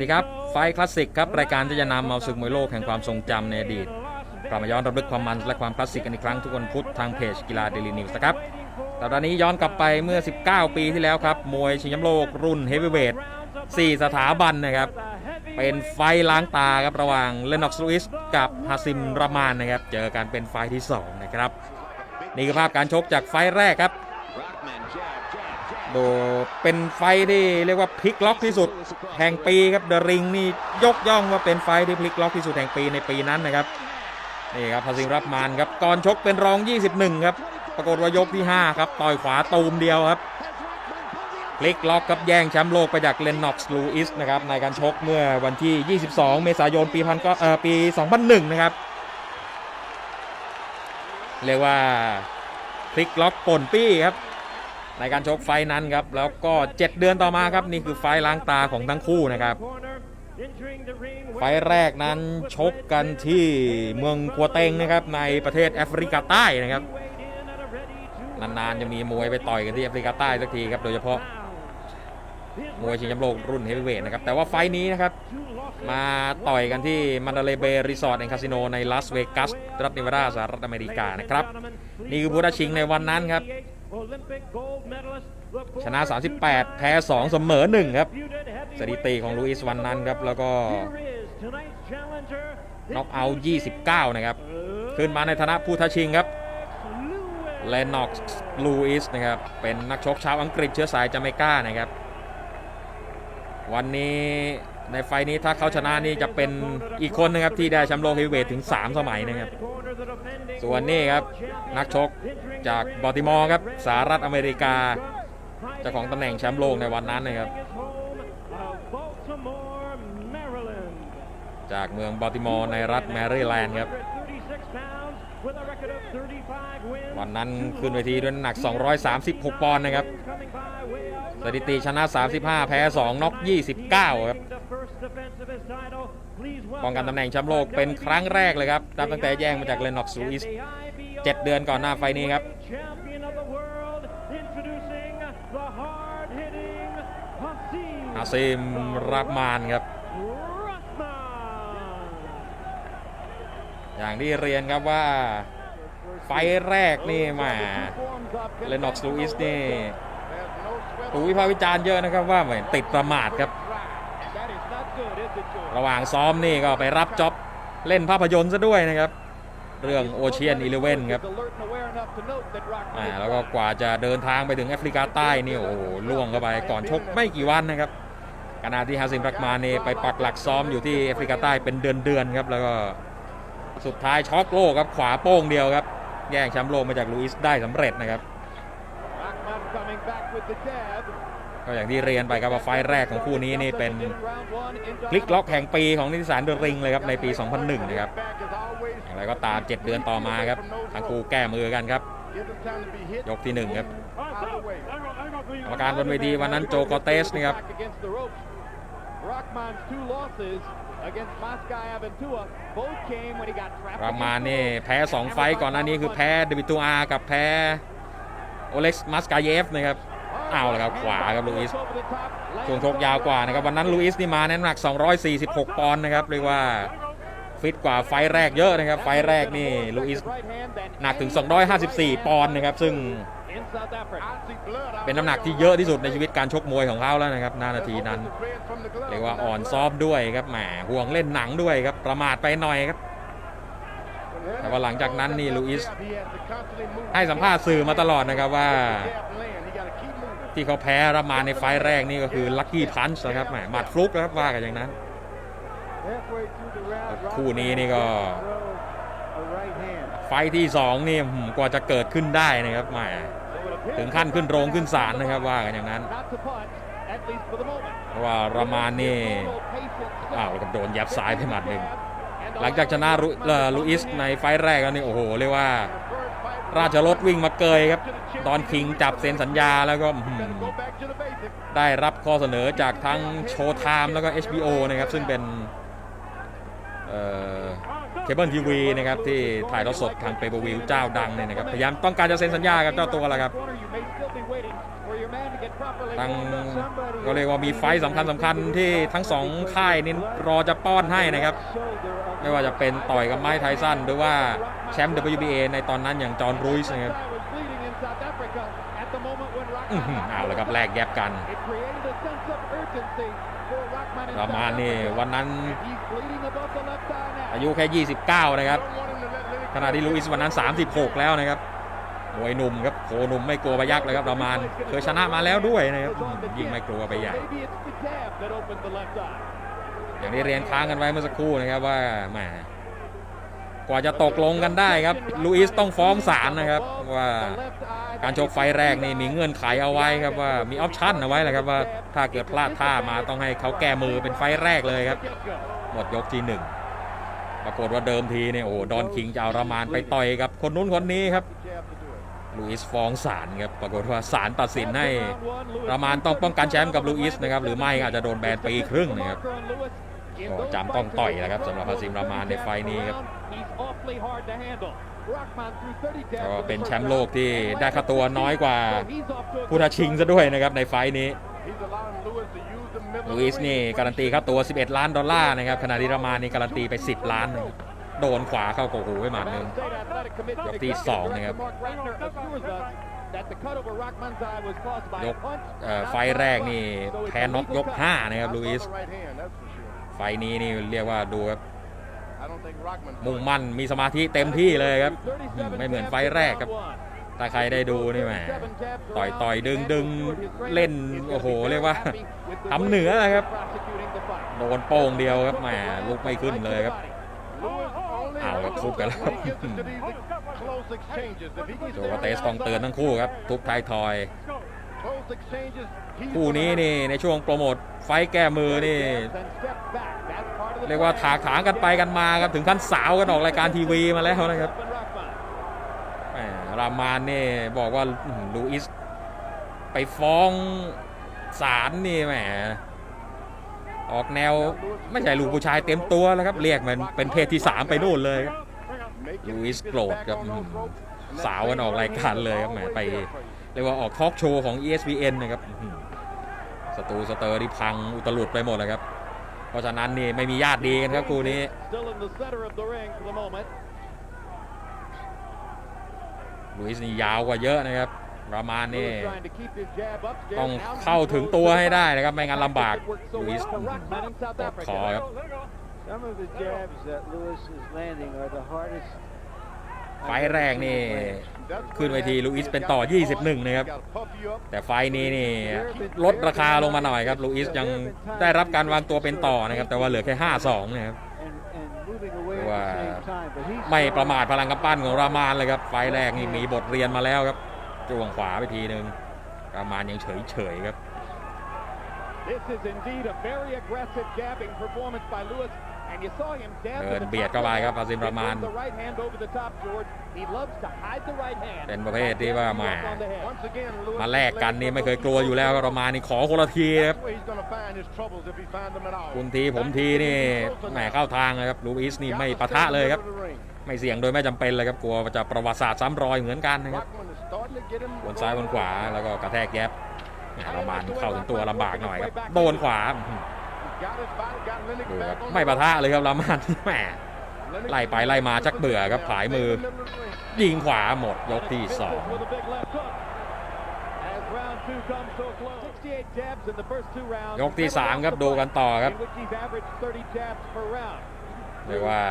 สวัสดีครับ ไฟคลาสสิกครับ รายการที่จะนำเอาศึกมวยโลกแห่งความทรงจำในอดีตกลับมาย้อนรำลึกความมันและความคลาสสิกกันอีกครั้งทุกวันพุธทางเพจกีฬาเดลินิวส์นะครับสัปดาห์นี้ย้อนกลับไปเมื่อ 19 ปีที่แล้วครับ มวยชิงแชมป์โลกรุ่นเฮฟวีเวท4สถาบันนะครับ เป็นไฟล้างตาครับระหว่างเลนอกซ์ลูอิสกับฮาซิมรามานนะครับ เจอกันเป็นไฟที่ 2 นะครับ นี่คือภาพการชกจากไฟแรกครับ โดเป็นไฟที่เรียกว่าพลิกล็อกที่สุดแห่งปีครับเดอะริงนี่ยกย่องว่าเป็นไฟที่พลิกล็อกที่สุดแห่งปีในปีนั้นนะครับนี่ครับพาซิงรับมานครับก่อนชกเป็นรอง 21 ครับ ปรากฏว่ายกที่ 5 ครับ ต่อยขวาตูมเดียวครับพลิกล็อกครับแย่งแชมป์โลกไปจากเลนน็อกซ์ลูอิสนะครับในการชกเมื่อวันที่ 22 เมษายนปีพันก็เอ่อปี 2001 นะครับเรียกว่าพลิกล็อกป่นปี้ครับ ในการชกไฟนั้นครับ แล้วก็ 7 เดือนต่อมาครับ นี่คือไฟล้างตาของทั้งคู่นะครับ ไฟแรกนั้นชกกันที่เมืองกัวเตงนะครับ ในประเทศแอฟริกาใต้นะครับ นานๆจะมีมวยไปต่อยกันที่แอฟริกาใต้สักทีครับ โดยเฉพาะมวยชิงแชมป์โลกรุ่นเฮฟวีเวทนะครับ แต่ว่าไฟนี้นะครับ มาต่อยกันที่มันดาเลเบรีสอร์ทแอนด์คาสิโนในลาสเวกัสรัฐเนวาดาสหรัฐอเมริกานะครับ นี่คือผู้ท้าชิงในวันนั้นครับ ชนะ 38 แพ้ 2 เสมอ 1 ครับ สถิติของลูอิสวันนั้นครับ แล้วก็น็อกเอาท์29 นะครับ ขึ้นมาในฐานะผู้ท้าชิงครับเลนน็อกซ์ลูอิสนะครับ เป็นนักชกชาวอังกฤษเชื้อสายจาเมกานะครับ วันนี้ในไฟล์นี้ถ้าเขาชนะนี่จะเป็นอีกคนนะครับที่ได้แชมป์โลกเฮฟวีเวทถึง 3 สมัยนะครับ ส่วนนี้ครับนักชกจากบอติมอร์ครับสหรัฐอเมริกาเจ้าของตำแหน่งแชมป์โลกในวันนั้นนะครับ จากเมืองบอติมอร์ในรัฐแมริแลนด์ครับ วันนั้นขึ้นเวทีด้วยน้ำหนัก 236 ปอนด์นะครับ สถิติชนะ 35 แพ้ 2น็อก29 ครับป้องกันตำแหน่งแชมป์โลกเป็นครั้งแรกเลยครับนับตั้งแต่แย่งมาจากเลนน็อกซูอิส7เดือนก่อนหน้าไฟล์นี้ครับ อาซิมรับมานครับ อย่างที่เรียนครับว่าไฟแรกนี่มาเลนน็อกซูอิสนี่ ถูกวิพากษ์วิจารณ์เยอะนะครับว่าเหมือนติดประมาทครับ ระหว่างซ้อมนี่ก็ไปรับจ็อบเล่นภาพยนตร์ซะด้วยนะครับ เรื่องโอเชียนอีเลเว่นครับอ่าแล้วก็กว่าจะเดินทางไปถึงแอฟริกาใต้นี่โอ้โหล่วงเข้าไปก่อนชกไม่กี่วันนะครับขณะที่ฮาซิมรักมาเน่ไปปักหลักซ้อมอยู่ที่แอฟริกาใต้เป็นเดือนๆครับแล้วก็สุดท้ายช็อกโลกครับขวาโป้งเดียวครับ แย่งแชมป์โลกมาจากลูอิสได้สำเร็จนะครับ ก็อย่างที่เรียนไปครับว่าไฟล์แรกของคู่นี้นี่เป็นพลิกล็อกแห่งปีของนิติสารเดอะริงเลยครับในปี 2001 นะครับอย่างไรก็ตาม 7 เดือนต่อมาครับทั้งคู่แก้มือกันครับ ยกที่ 1 ครับกรรมการบนเวทีวันนั้นโจโกเตสนะครับ ประมาณนี่แพ้ 2 ไฟต์ก่อนหน้านี้คือแพ้เดวิตูอาร์กับแพ้ โอเล็กซ์มัสกาเยฟนะครับเอาละครับขวาครับลูอิสช่วงชกยาวกว่านะครับวันนั้นลูอิสนี่มานน้ำหนัก 246 ปอนด์นะครับเรียกว่าฟิตกว่าไฟต์แรกเยอะนะครับ ไฟต์แรกนี่ลูอิสหนักถึง 254 ปอนด์นะครับ ซึ่งเป็นน้ำหนักที่เยอะที่สุดในชีวิตการชกมวยของเขาแล้วนะครับนานาทีนั้น เรียกว่าอ่อนซ้อมด้วยครับแหมห่วงเล่นหนังด้วยครับประมาทไปหน่อยครับ แต่ว่าหลังจากนั้นนี่ลูอิสให้สัมภาษณ์สื่อมาตลอดนะครับว่า ที่เขาแพ้รับมาในไฟล์แรกนี่ก็คือลัคกี้พันช์นะครับแหมหมัดฟลุกนะครับว่ากันอย่างนั้นคู่นี้นี่ก็ ไฟล์ที่2นี่หืมกว่าจะเกิดขึ้นได้นะครับแหมถึงขั้นขึ้นโรงขึ้นศาลนะครับว่ากันอย่างนั้นเพราะว่ารามานนี่อ้าวแล้วก็โดนยับซ้ายไปหมัดหนึ่ง หลังจากชนะลูอิสในไฟแรกแล้วนี่โอ้โหเรียกว่า ราชรถวิ่งมาเกยครับตอนคิงจับเซ็นสัญญาแล้วก็ได้รับข้อเสนอจากทั้งโชว์ไทม์แล้วก็ HBO นะครับ ซึ่งเป็นเคเบิลทีวีนะครับที่ถ่ายทอดสดทางเปเปอร์วิวเจ้าดังเนี่ยนะครับพยายามต้องการจะเซ็นสัญญากับเจ้าตัวแหละครับทั้งก็เรียกว่ามีไฟสำคัญสำคัญที่ทั้งสองค่ายนี่รอจะป้อนให้นะครับ ไม่ว่าจะเป็นต่อยกับไม้ไทสันหรือว่าแชมป์ WBA ในตอนนั้นอย่างจอห์นรูซนะครับอื้อหือเอาละครับแลกแยบกันประมาณนี่วันนั้นอายุแค่ 29 นะครับขณะที่ลุอิสวันนั้น 36 แล้วนะครับมวยหนุ่มครับโคหนุ่มไม่กลัวพยักเลยครับประมาณเคยชนะมาแล้วด้วยนะครับยิ่งไม่กลัวไปใหญ่ อย่างที่เรียนค้างกันไว้เมื่อสักครู่นะครับว่าแหมกว่าจะตกลงกันได้ครับลุอิสต้องฟ้องศาลนะครับว่าการชกไฟแรกนี่มีเงื่อนไขเอาไว้ครับว่ามีออปชั่นเอาไว้แหละครับว่าถ้าเกิดพลาดท่ามาต้องให้เขาแก้มือเป็นไฟแรกเลยครับ หมดยกที่หนึ่งปรากฏว่าเดิมทีเนี่ยโอ้ดอนคิงจะเอารามานไปต่อยกับคนนู้นคนนี้ครับลุอิสฟ้องศาลครับปรากฏว่าศาลตัดสินให้รามานต้องป้องกันแชมป์กับลุอิสนะครับหรือไม่อาจจะโดนแบนปีครึ่งนะครับ ก็จำต้องต่อยแล้วครับสำหรับฮาซิมรามานในไฟล์นี้ครับก็เป็นแชมป์โลกที่ได้ค่าตัวน้อยกว่าผู้ท้าชิงซะด้วยนะครับในไฟล์นี้ลุอิสนี่การันตีค่าตัว 11 ล้านดอลลาร์นะครับขณะที่รามานนี่การันตีไป 10 ล้านโดนขวาเข้ากกหูไปหมัดหนึ่งยกที่สองนะครับยกไฟแรกนี่แพ้น็อกยก 5 นะครับลุอิส ไฟล์นี้นี่เรียกว่าดูครับมุ่งมั่นมีสมาธิเต็มที่เลยครับอืมไม่เหมือนไฟล์แรกครับถ้าใครได้ดูนี่แหมต่อยต่อยดึงดึงเล่นโอ้โหเรียกว่าทำเหนือนะครับโดนโป้งเดียวครับแหมลุกไม่ขึ้นเลยครับเอาครับทุบกันแล้วโจวาเตสต้องเตือนทั้งคู่ครับทุบท้ายทอย คู่นี้นี่ในช่วงโปรโมทไฟแก้มือนี่ เรียกว่าถากถางกันไปกันมาครับถึงขั้นสาวกันออกรายการทีวีมาแล้วนะครับแหมรามานนี่บอกว่าลูอิสไปฟ้องศาลนี่แหมออกแนวไม่ใช่ลูกผู้ชายเต็มตัวแล้วครับ เรียกมันเป็นเพศที่ 3 ไปนู่นเลยลูอิสโกรธครับสาวกันออกรายการเลยครับแหมไป เรียกว่าออกทอล์กโชว์ของ ESPN นะครับอื้อหือสตูสเตอร์ที่พังอุตลุดไปหมดเลยครับ เพราะฉะนั้นนี่ไม่มีญาติดีกันครับคู่นี้ลุยส์นี่ยาวกว่าเยอะนะครับ ประมาณนี้ต้องเข้าถึงตัวให้ได้นะครับ ไม่งั้นลำบากลุยส์กดคอครับ ไฟล์แรกนี่ ขึ้นเวทีลุอิสเป็นต่อ 21 นะครับ แต่ไฟล์นี้นี่ลดราคาลงมาหน่อยครับลุอิสยังได้รับการวางตัวเป็นต่อนะครับ แต่ว่าเหลือแค่ 5-2 นะครับว่าไม่ประมาทพลังกำปั้นของรามานเลยครับ ไฟแรกนี่มีบทเรียนมาแล้วครับจ้วงขวาไปทีหนึ่งรามานยังเฉยเฉยๆครับ This is indeed a very aggressive jabbing performance by Lewis. And you saw him dab เดิน to the เบียด top เข้าไป of the ครับ leg. อาซิม He รามาน throws the right hand over the top, George. He loves to hide the right hand. เป็นประเภทที่ว่าแหมา On the head. Once again, Lewis มาแลกกันนี่ไม่เคยกลัวอยู่แล้วครับรามานนี่ขอคนละทีครับ That's where he's gonna find his troubles if he finds them at all. คุณทีผมทีนี่แหมเข้าทางเลยครับลูอิสนี่ไม่ปะทะเลยครับ ไม่เสี่ยงโดยไม่จำเป็นเลยครับกลัวจะประวัติศาสตร์ซ้ำรอยเหมือนกันนะครับ Rockman is starting to get him บนซ้ายบนขวาแล้วก็กระแทกแยบแหมรามานเข้าถึงตัวลำบากหน่อยครับโดนขวา อื้อหือ Got his body, got Lennox ดูครับ back on ไม่ปะทะเลยครับรามานแหม Lennox ไล่ไปไล่มาชักเบื่อครับผายมือ ยิงขวาหมดยกที่สอง With a big left hook. As round two comes so close. 68 jabs in the first two rounds. ยกที่สามครับดูกันต่อครับ In which he's averaged 30 jabs per round. เรียกว่า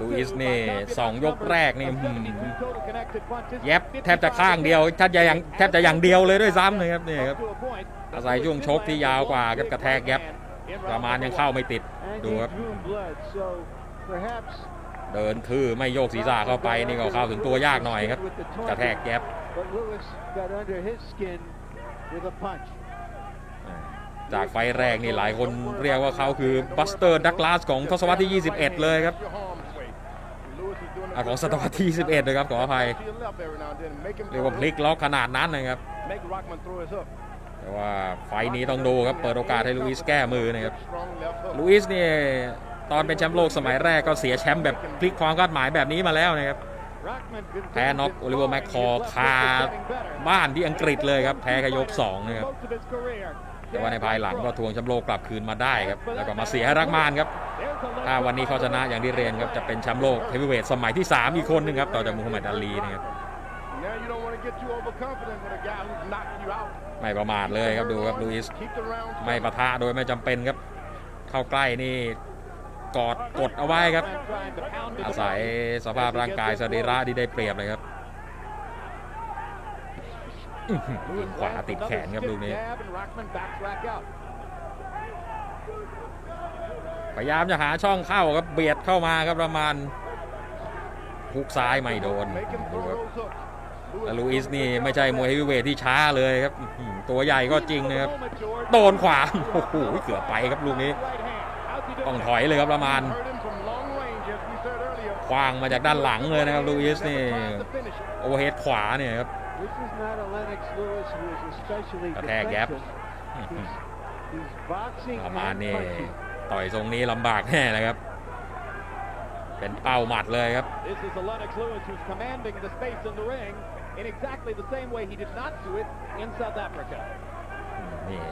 ลูอิสนี่สองยกแรกนี่ Of อื้อหือ72 total connected punches. แยบแทบจะข้างเดียวแทบจะยังแทบจะอย่างเดียวเลยด้วยซ้ำนะครับนี่ครับ To a point. อาศัยช่วงชกที่ยาวกว่าครับกระแทกแยบ ประมาณยังเข้าไม่ติด and ดู he ครับ drew blood. So perhaps เดินทื่อไม่โยกศีรษะเข้าไปนี่ก็เข้าถึงตัวยากหน่อยครับ with the กระแทก target, แก๊บ but Lewis got under his skin with a punch. จากไฟล์แรกนี่หลายคนเรียกว่าเขาคือบัสเตอร์ดักลาสของทศวรรษที่ 21 เลยครับ Your harm's way. Lewis is doing a อะของ good ศตวรรษที่21เลยครับขออภัย to your left every now and then and make him เรียกว่าพลิกล็อกขนาดนั้นนะครับ แต่ว่าไฟนี้ต้องดูครับ เปิดโอกาสให้ลูอิสแก้มือนะครับลูอิสนี่ตอนเป็นแชมป์โลกสมัยแรกก็เสียแชมป์แบบพลิกความคาดหมายแบบนี้มาแล้วนะครับแพ้น็อกโอลิเวอร์แมคคอร์คาบ้านที่อังกฤษเลยครับ แพ้กยก2นะครับแต่ว่าในภายหลังก็ทวงแชมป์โลกกลับคืนมาได้ครับ แล้วก็มาเสียให้รักมานครับ ถ้าวันนี้เขาชนะอย่างที่เรียนครับ จะเป็นแชมป์โลกเฮฟวีเวทสมัยที่ 3 อีกคนหนึงครับ ต่อจากมูฮัมหมัดอาลีนะครับ ไม่ประมาทเลยครับดูครับลูอิส Keep the round ไม่ปะทะโดยไม่จำเป็นครับ เข้าใกล้นี่กอดกดเอาไว้ครับ อาศัยสภาพร่างกายสรีระที่ได้เปรียบเลยครับขวาติดแขนครับลูกนี้พยายามจะหาช่องเข้าครับเบียดเข้ามาครับประมาณฮุกซ้ายไม่โดนดูครับ ลูอิสนี่ไม่ใช่มวยเฮฟวีเวทที่ช้าเลยครับ ตัวใหญ่ก็จริงนะครับ โดนขวาโอ้โหเกือบไปครับลูกนี้ ต้องถอยเลยครับประมาณคว้างมาจากด้านหลังเลยนะครับลูอิสนี่โอเวอร์เฮดขวาเนี่ยครับกระแทกแยบประมาณนี้ต่อยทรงนี้ลำบากแน่นะครับ เป็นเป้าหมัดเลยครับ This is a Lennox Lewis who's commanding the space in the ring in exactly the same way he did not do it in South Africa. นี่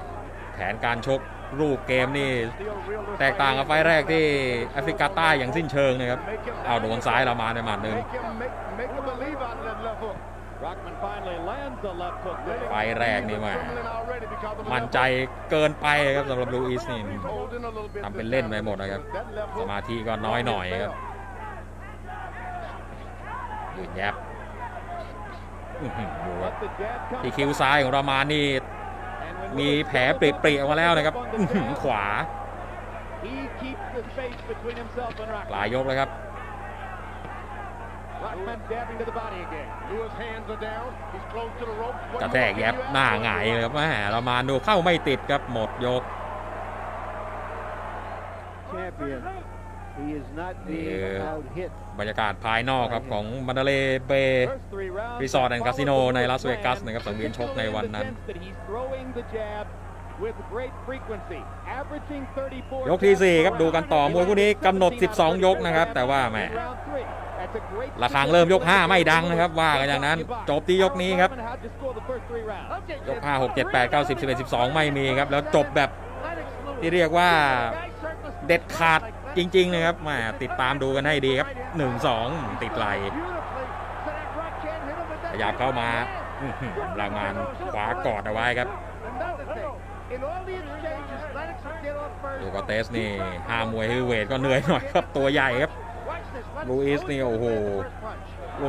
แผนการชกรูปเกมนี่ Still reel this แตกต่างกับไฟล์แรกที่แอฟริกาใต้อย่างสิ้นเชิงนะครับ Make him- เอาโดนซ้ายเรามาในหมัดหนึ่ง Make him make, make a believe out of that left hook. Rockman finally lands a left hook. ไฟล์แรกนี่แหมา Fumbling already because of a มั่น left ใจ hook. เกินไปครับสำหรับลูอิสนี่ He's holding a little bit ทำเป็น this เล่น time. ไปหมดนะครับ That left ส hook มาธิก็น้อยหน่อยครับ failed. ยืนแยบอื้อหือดูครับ Let the jab come ที่คิ้วซ้ายของเรามานี่ And when มี Lewis แผลปริๆออกมาแล้วนะครับอื้อหือขวา He keeps the space between himself and ป Rockman. ลายยกเลยครับ Rockman dabbing to the body again. Lewis hands are down. He's close to the rope. What กระ more แทก can แยบ you ask หน้า for? หงายเลยครับแม่เรามาดูเข้าไม่ติดครับหมดยก Champion. He is not being Yeah. out hit. บรรยากาศภายนอกครับของมันเดเลเบ First three rounds Resort and followed Casino the ใน Lewis ลาสเวกัส plan, นะครับสังเวียนชกในวันนั้น particularly in the sense that he's throwing the jab with great frequency, averaging 34ยกที่ jabs สี่ per ครับดูกันต่อ round. มวยคู่นี้กำหนด17 12 ยกนะครับ แต่ว่าแหม Round three. That's a great ระฆังเริ่มยก 5 ไม่ดังนะครับ ว่ากันอย่างนั้น จบที่ยกนี้ครับ How'd you score the first three rounds? ยก 5 6 7 8 9 10 11 12 ไม่มีครับ แล้วจบแบบที่เรียกว่าเด็ดขาด จริง ๆ นะครับมาติดตามดูกันให้ดีครับ 1 2 ติดไหลขยับเข้ามาอื้อหือรางานขวากอดเอาไว้ครับดูกอเตสนี่ห้ามวยเฮฟวีเวทก็เหนื่อยหน่อยครับตัวใหญ่ครับลูอิสนี่โอ้โห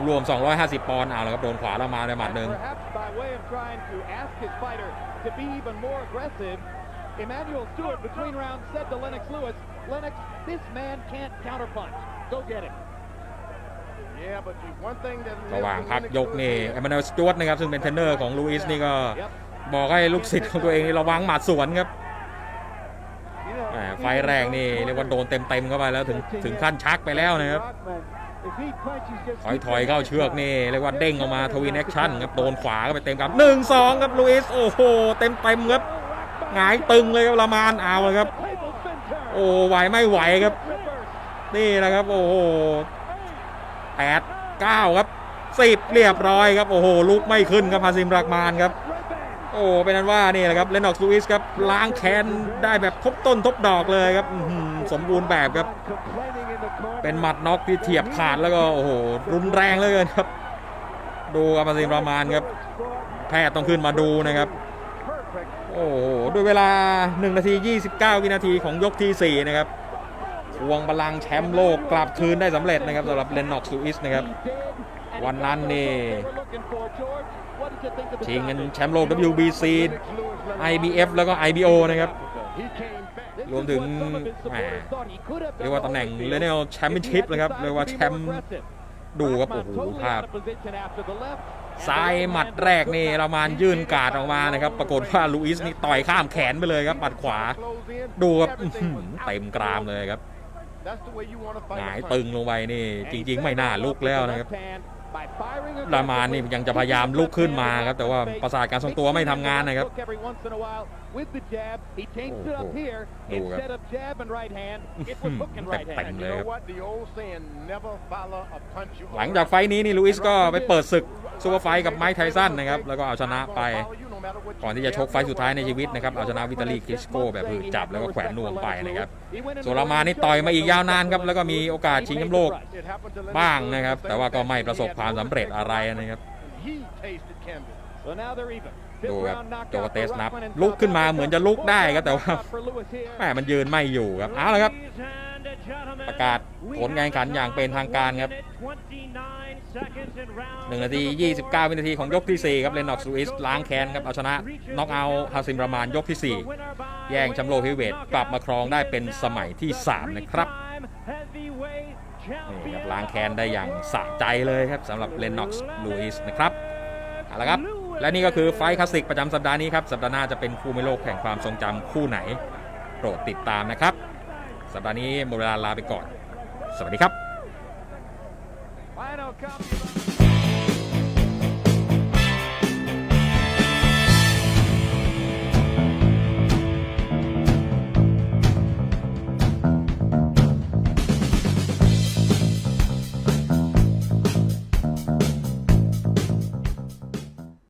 รวมๆ 250 ปอนด์เอาแล้วครับ โดนขวาแล้วมาในหมัดหนึ่ง Perhaps by way of trying to ask his fighter to be even more aggressive, Emmanuel Stewart between rounds said to Lennox Lewis, Lennox, this man can't counterpunch. Go get him. Yeah, but the one thing that ระหว่างพักยกนี่เอม a น u ลสจวตนะครับซึ่งเป็นเทรนเนอร์ของลูอิสนี่ก็ Yep. บอกให้ลูกศิษย์ของตัวเองนี่ระวังหมัดสวนครับแหมไฟล์แรกนี่เรียกว่าโดนเต็มๆเข้าไปแล้วถึงถึงขั้นชักไปแล้วนะครับ Rockman, if he punches just ถอย keep ถอย him เข้า in เชือก front. นี่เรียกว่าเด้งออกมาทวินแอคชั่นครับโดนขวาก็ไปเต็มกับหนึ่งสองครับลูอิสโอ้โหเต็มเต็มๆครับหงายตึงเลยครับละมานเอาเลยครับ Table spin turn. โอ้ไหวไม่ไหวครับ นี่นะครับ โอ้โหแปดเก้าครับสิบเรียบร้อยครับ โอ้โหลุกไม่ขึ้นครับพาซิมรักมานครับ โอ้เป็นนั้นว่านี่แหละครับเลนออกซ์ลูอิสครับล้างแค้นได้แบบทบต้นทบดอกเลยครับสมบูรณ์แบบครับ เป็นหมัดน็อกที่เทียบขาดแล้วก็โอ้โหรุนแรงเลยครับ ดูครับพาซิมรามานครับ แพทย์ต้องขึ้นมาดูนะครับ โอ้โห ด้วยเวลา 1 นาที 29 วินาทีของยกที่ 4 นะครับทวงบัลลังแชมป์โลกกลับคืนได้สำเร็จนะครับสำหรับเลนนอกซูอิสนะครับ วันนั้นนี่ชิงเงินแชมป์โลก WBC IBF แล้วก็ IBO นะครับ รวมถึงเรียกว่าตำแหน่ง Lineal Championship นะครับเรียกว่าแชมป์ดูครับ โอ้โหภาพ ซ้ายหมัดแรกนี่เรามานยื่นการ์ดออกมานะครับ ปรากฏว่าลูอิสนี่ต่อยข้ามแขนไปเลยครับหมัดขวา ดูครับอื้อหือเต็มกรามเลยครับหงายตึงลงไปนี่ จริง ๆ ไม่น่าลุกแล้วนะครับ by firing รามานี่ยังจะพยายามลุกขึ้นมาครับ แต่ว่าประสาทการทรงตัวไม่ทำงานนะครับดูครับเต็มเลยหลังจากไฟนี้นี่ลุอิสก็ไปเปิดศึกซูเปอร์ไฟกับไมค์ไทสันนะครับ แล้วก็เอาชนะไป ก่อนที่จะชกไฟสุดท้ายในชีวิตนะครับเอาชนะวิตาลีคริสโกแบบหืดจับแล้วก็แขวนนวมไปนะครับส่วนลามานี่ต่อยมาอีกยาวนานครับแล้วก็มีโอกาสชิงแชมป์โลกบ้างนะครับ แต่ว่าก็ไม่ประสบความสำเร็จอะไรนะครับดูครับโจเตสนับ ลุกขึ้นมาเหมือนจะลุกได้ครับแต่ว่าแหมมันยืนไม่อยู่ครับเอาละครับ ประกาศผลการแข่งขันอย่างเป็นทางการครับ 1นาที 29 วินาทีของยกที่ 4 ครับเลนนอกซ์ลูอิสล้างแค้นครับ เอาชนะน็อกเอาฮาซิมรามานยกที่ 4 แย่งแชมป์โลกเฮเวทกลับมาครองได้เป็นสมัยที่ 3 นะครับนี่ครับล้างแค้นได้อย่างสะใจเลยครับสำหรับเลนน็อกซ์ลูอิสนะครับเอาละครับ และนี่ก็คือไฟคลาสสิกประจำสัปดาห์นี้ครับ สัปดาห์หน้าจะเป็นคู่ไม่โลกแห่งความทรงจำคู่ไหน โปรดติดตามนะครับ สัปดาห์นี้หมดเวลาลาไปก่อน สวัสดีครับ Rhino, copy.